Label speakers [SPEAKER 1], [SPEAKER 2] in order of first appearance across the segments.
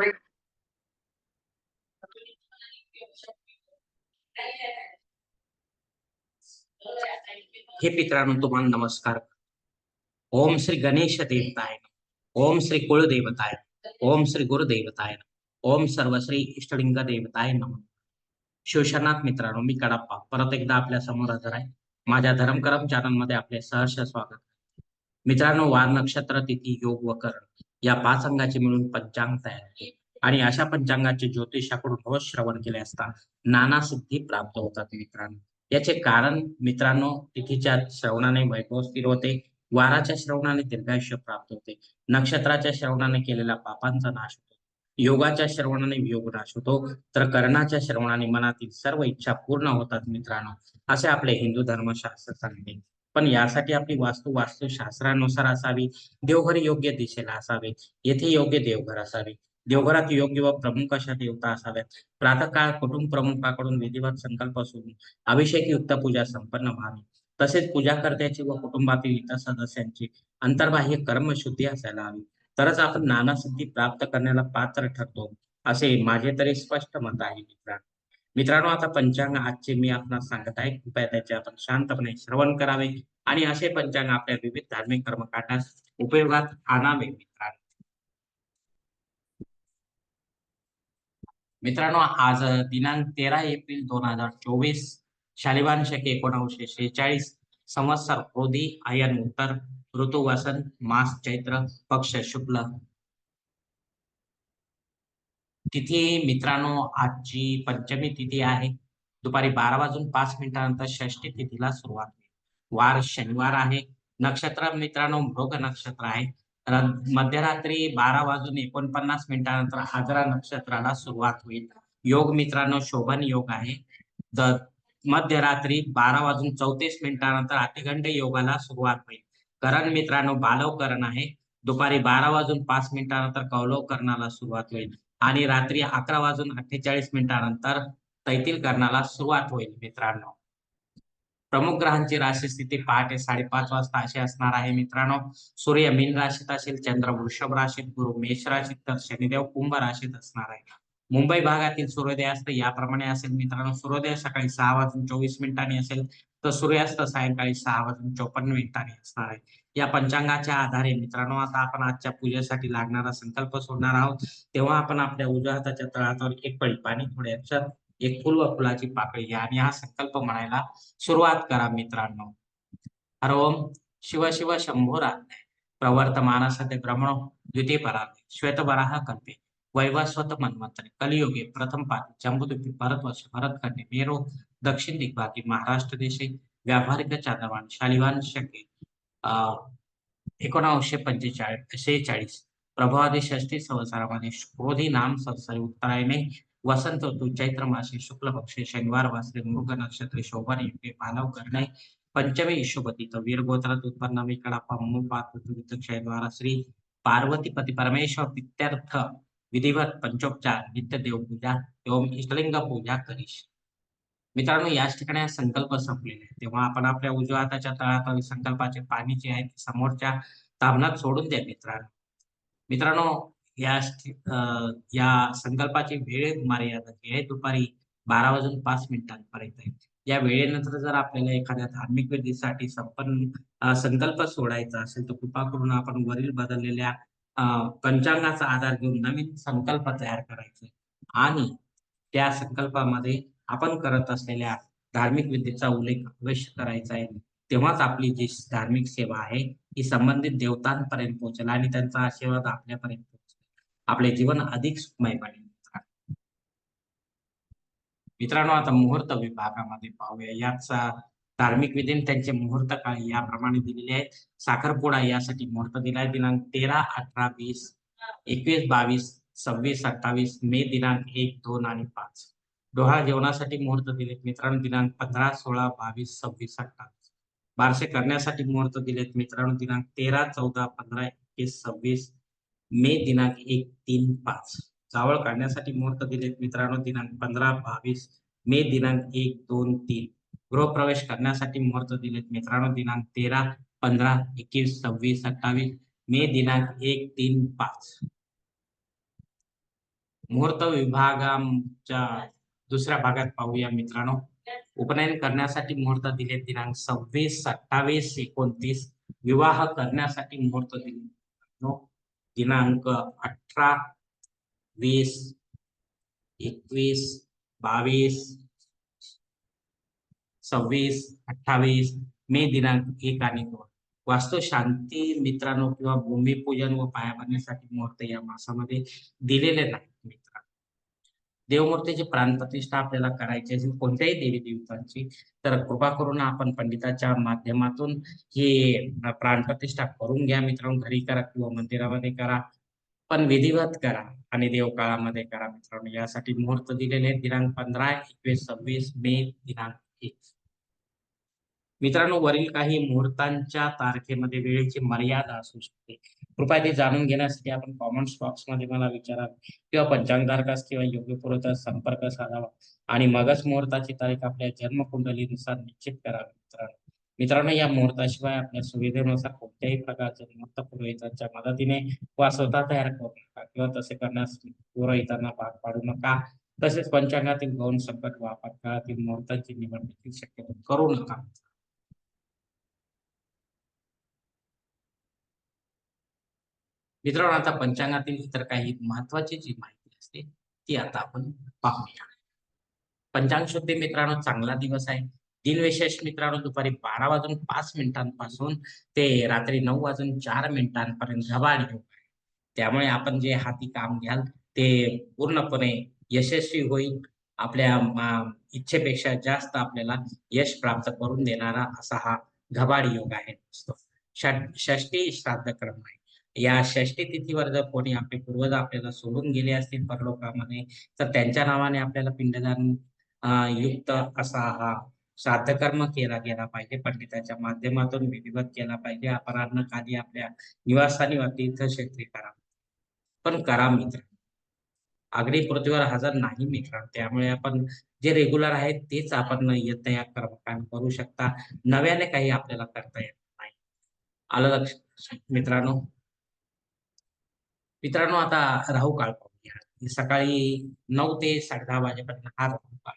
[SPEAKER 1] हे मित्रांनो तुम्हाला नमस्कार. ओम श्री गणेश देवताय ओम श्री कुळदेवताय ओम श्री गुरुदेवताय ओम सर्वश्री इष्टलिंग देवताय नम. शिवशनाथ मित्रांनो मी कडाप्पा. परत एकदा आपल्यासमोर हजर आहे. माझ्या धर्मकरम चॅनलमध्ये आपले सहर्ष स्वागत मित्रांनो वार नक्षत्र तिथी योग व करण. या पाच अंगाचे मिळून पंचांग तयार केले. आणि अशा पंचांगाचे ज्योतिषाकडून रोज श्रवण केले असता नाना सिद्धी प्राप्त होतात मित्रांनो. याचे कारण मित्रांनो तिथीच्या श्रवणाने वैभव स्थिर होते वाराच्या श्रवणाने दीर्घायुष्य प्राप्त होते नक्षत्राच्या श्रवणाने केलेल्या पापांचा नाश होतो योगाच्या श्रवणाने योग नाश होतो तर कर्णाच्या श्रवणाने मनातील सर्व इच्छा पूर्ण होतात मित्रांनो असे आपले हिंदू धर्मशास्त्र सांगते. पण यासाठी आपली वास्तू वास्तुशास्त्रानुसार असावी देवघर योग्य दिशेला असावे येथे योग्य देवघर असावे. देवघरात योग्य व प्रमुख अशा देवता असाव्यात. प्रातःकाळ कुटुंब प्रमुखाकडून विधिवत संकल्प असून अभिषेक युक्त पूजा संपन्न व्हावी. तसेच पूजा करत्याची व कुटुंबातील इतर सदस्यांची अंतर्बाह्य कर्मशुद्धी असायला हवी. तरच आपण नाना सिद्धी प्राप्त करण्याला पात्र ठरतो असे माझे तरी स्पष्ट मत आहे मित्रांनो मित्रांनो आता पंचांग आजचे मी आपणास सांगत आहे. कृपया त्याचे आपण शांतपणे श्रवण करावे. आणि असे पंचांग आपल्या विविध धार्मिक कर्मकांडास उपयोगात आणावे मित्रांनो. मित्रांनो आज दिनांक तेरा एप्रिल दोन हजार चोवीस शालिवान शके एकोणाशे शेहेचाळीस संवत्सर क्रोधी आयन उत्तर ऋतू वसंत मास चैत्र पक्ष शुक्ल. तिथी मित्रांनो आजची पंचमी तिथी आहे. दुपारी बारा वाजून पाच मिनिटानंतर षष्टी तिथीला सुरुवात होईल. वार शनिवार आहे. नक्षत्र मित्रांनो मृग नक्षत्र आहे. मध्यरात्री बारा वाजून एकोणपन्नास मिनिटानंतर आजरा नक्षत्राला सुरुवात होईल. योग मित्रांनो शोभन योग आहे. द मध्यरात्री बारा वाजून चौतीस मिनिटानंतर अतिगंड योगाला सुरुवात होईल. करण मित्रांनो बालव करण आहे. दुपारी बारा वाजून पाच मिनिटानंतर कौलव करणाला सुरुवात होईल. आणि रात्री अकरा वाजून अठ्ठेचाळीस मिनिटानंतर तैतील करणाला सुरुवात होईल मित्रांनो. प्रमुख ग्रहांची राशी स्थिती पहाटे साडेपाच वाजता अशी असणार आहे मित्रांनो. सूर्य मीन राशीत असेल चंद्र वृषभ राशीत गुरु मेष राशीत तर शनिदेव कुंभ राशीत असणार आहे. मुंबई भागातील सूर्योदयास्त याप्रमाणे असेल मित्रांनो. सूर्योदय सकाळी सहा वाजून चोवीस मिनिटांनी असेल तर सूर्यास्त सायंकाळी सहा वाजून चोपन्न मिनिटांनी असणार आहे. या पंचांगाच्या आधारे मित्रांनो आता आपण आजच्या पूजेसाठी लागणारा संकल्प सोडणार आहोत. तेव्हा आपण आपल्या उजव्या हाताच्या तळहातावर एक पळी पाणी थोडे एक फुल व फुलाची पाकळी घ्या आणि हा संकल्प म्हणायला सुरुवात करा मित्रांनो. हर ओम शिव शिव शंभो प्रवर्तमान सते ब्रह्मणो द्वितीय पराते श्वेतवराह कल्पे. वैवस्वत मन्वंतरे कलियुगे प्रथम पाद. जम्बुद्वीपी भरत भरतखंडे मेरू दक्षिण दिग्भागी महाराष्ट्र देशे व्यावहारिक चांद्रवान शालिवान शके अं एकोणावीसशे पंचेचाळीस शेहेचाळीस. प्रभावादी षष्टी संवत्सरामध्ये क्रोधी नाम संसारी उत्तरायणे वसंत ऋतू चैत्र मासे शुक्ल पक्षे शनिवार वासरे मृग नक्षत्र शोभन युगे मानव करणे पंचमी ईशोपती तर वीर गोत्रात उत्पन्न विकडापा श्री पार्वती पती परमेश्वर पित्यर्थ विधिवत पंचोपचार नित्य देवपूजा एवं इष्टलिंग पूजा करीश. मित्रांनो याच ठिकाणी हा संकल्प संपलेले आहे. तेव्हा आपण आपल्या उजव्या हाताच्या तळात संकल्पाचे पाणी जे आहे समोरच्या तामनात सोडून द्या मित्रांनो. मित्रांनो या या संकल्पाची वेळ मर्यादा जी आहे. दुपारी बारा वाजून पाच मिनिटांपर्यंत आहे. या वेळेनंतर जर आपल्याला एखाद्या धार्मिक विधीसाठी संपन्न संकल्प सोडायचा असेल तर कृपा करून आपण वरील बदललेल्या पंचांगाचा आधार घेऊन नवीन संकल्प तयार करायचे आणि त्या संकल्पामध्ये आपण करत असलेल्या धार्मिक विद्येचा उल्लेख अवश्य करायचा आहे. तेव्हाच आपली जी धार्मिक सेवा आहे ही संबंधित देवतांपर्यंत पोहोचेल आणि त्यांचा आशीर्वाद आपल्यापर्यंत आपले जीवन अधिक सुखमय बनेल. मित्रांनो. आता मुहूर्त विभागामध्ये पाहूया. याचा धार्मिक विधी त्यांचे मुहूर्त काळ याप्रमाणे दिलेले आहेत. साखरपुडा यासाठी मुहूर्त दिलाय. दिनांक तेरा अठरा वीस एकवीस बावीस सव्वीस अठ्ठावीस मे दिनांक एक दोन आणि पाच. डोहा जेवणासाठी मुहूर्त दिलेत मित्रांनो. दिनांक पंधरा सोळा बावीस सव्वीस अठ्ठावीस बारसे करण्यासाठी मुहूर्त दिलेत मित्रांनो. दिनांक तेरा चौदा पंधरा एकवीस सव्वीस मे दिनांक एक तीन पाच. जावळ काढण्यासाठी मुहूर्त दिलेत मित्रांनो दिनांक पंधरा बावीस. मे दिनांक एक दोन तीन. गृहप्रवेश करण्यासाठी मुहूर्त दिलेत मित्रांनो दिनांक तेरा पंधरा एकवीस सव्वीस अठ्ठावीस मे दिनांक एक तीन पाच. मुहूर्त विभागाच्या दुसऱ्या भागात पाहूया मित्रांनो. उपनयन करण्यासाठी मुहूर्त दिले दिनांक सव्वीस अठ्ठावीस एकोणतीस. विवाह करण्यासाठी मुहूर्त दिले दिनांक अठरा वीस एकवीस बावीस सव्वीस अठ्ठावीस मे दिनांक एक आणि दोन. वास्तव शांती मित्रांनो किंवा भूमिपूजन व पायाभरणीसाठी मुहूर्त या मासामध्ये दिलेले नाही. देवमूर्तीची प्राणप्रतिष्ठा आपल्याला करायची असेल कोणत्याही देवी देवतांची तर कृपा करून आपण पंडिताच्या माध्यमातून ही प्राणप्रतिष्ठा करून घ्या मित्रांनो. घरी करा किंवा मंदिरामध्ये करा पण विधिवत करा आणि देवकाळामध्ये करा मित्रांनो. यासाठी मुहूर्त दिलेले दिनांक पंधरा एकवीस सव्वीस मे दिनांक एक. मित्रांनो वरील काही मुहूर्तांच्या तारखेमध्ये वेळेची मर्यादा असू शकते. कृपया ते जाणून घेण्यासाठी आपण कॉमेंट्स बॉक्समध्ये मला विचारा किंवा पंचांगधारकास किंवा योग्य पुरवठास संपर्क साधावा आणि मगच मुहूर्ताची तारीख आपल्या जन्मकुंडलीनुसार निश्चित करावी मित्रांनो. मित्रांनो या मुहूर्ताशिवाय आपल्या सुविधेनुसार कोणत्याही प्रकारचे मुहूर्त पुरोहितांच्या मदतीने वा स्वतः तयार करू नका किंवा तसे करण्यास पुरोहितांना भाग पाडू नका. तसेच पंचांगातील गौण संकट वा आपत्काळातील मुहूर्तांची निवड देखील शक्यतो करू नका. मित्रांनो आता पंचांगातील इतर काही महत्वाची जी माहिती असते ती आता आपण पाहूया. पंचांग शुद्धी मित्रांनो चांगला दिवस आहे. दिनविशेष मित्रांनो दुपारी बारा वाजून पाच मिनिटांपासून ते रात्री नऊ वाजून चार मिनिटांपर्यंत घबाड योग आहे. त्यामुळे आपण जे हाती काम घ्याल ते पूर्णपणे यशस्वी होईल. आपल्या इच्छेपेक्षा जास्त आपल्याला यश प्राप्त करून देणारा असा हा घबाड योग आहे. षट- षष्टी श्राद्ध क्रम आहे. या षष्टी तिथीवर जर कोणी आपले पूर्वज आपल्याला सोडून गेले असतील परलोकामध्ये तर त्यांच्या नावाने आपल्याला पिंडदान युक्त असा हा श्राद्धकर्म केला गेला पाहिजे. पंडिताच्या माध्यमातून विधिवत केला पाहिजे. अपराह्न काली आपल्या निवासस्थानी तीर्थ तीर्थक्षेत्री करा. पण करा मित्र. अगदी पृथ्वीवर हजर नाही मित्र. त्यामुळे आपण जे रेग्युलर आहेत तेच आपण येत्या या कर्मकांड करू शकता. नव्याने काही आपल्याला करता येत नाही. आलं लक्ष? मित्रांनो मित्रांनो आता राहू काळ पाहूया सकाळी नऊ ते साडे दहा वाजेपर्यंत हा राहू काळ.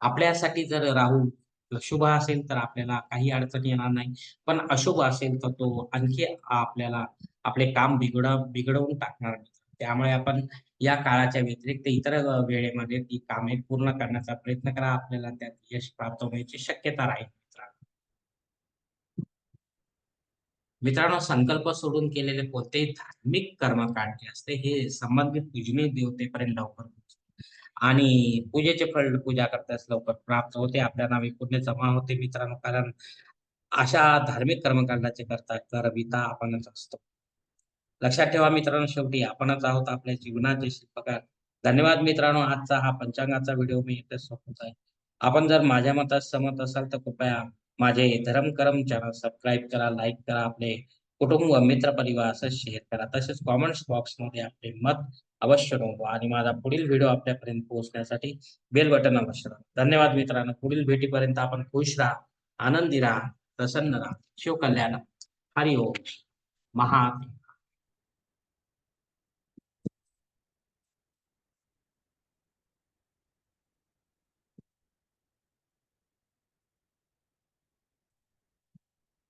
[SPEAKER 1] आपल्यासाठी जर राहू शुभ असेल तर आपल्याला काही अडचण येणार नाही. पण अशुभ असेल तर तो आणखी आपल्याला आपले काम बिघड बिघडवून टाकणार नाही. त्यामुळे आपण या काळाच्या व्यतिरिक्त इतर वेळेमध्ये ती कामे पूर्ण करण्याचा प्रयत्न करा. आपल्याला त्यात यश प्राप्त होण्याची शक्यता राहील. मित्रांनो संकल्प सोडून केलेले कोणतेही धार्मिक कर्मकांड जे असते हे संबंधित पूजनीय देवतेपर्यंत लवकर आणि पूजेचे फळ पूजा करताच लवकर प्राप्त होते. आपल्या नावे पुण्य जमा होते मित्रांनो कारण अशा धार्मिक कर्मकांडाचे करता करविता आपणच असतो. लक्षात ठेवा मित्रांनो शेवटी आपणच आहोत आपल्या जीवनाचे शिल्पकार धन्यवाद मित्रांनो. आजचा हा पंचांगाचा व्हिडिओ मी इथे संपत आहे. आपण जर माझ्या मतात सहमत असाल तर कृपया माझे धर्म करम चॅनल सबस्क्राईब करा लाईक करा आपले कुटुंब मित्र परिवार असं शेअर करा. तसेच कॉमेंट्स बॉक्समध्ये आपले मत अवश्य नोंदवा आणि माझा पुढील व्हिडिओ आपल्यापर्यंत पोहोचण्यासाठी बेल बटन अवश्य धन्यवाद मित्रांनो. पुढील भेटीपर्यंत आपण खुश राहा आनंदी राहा प्रसन्न राहा. शिवकल्याण. हरि ओम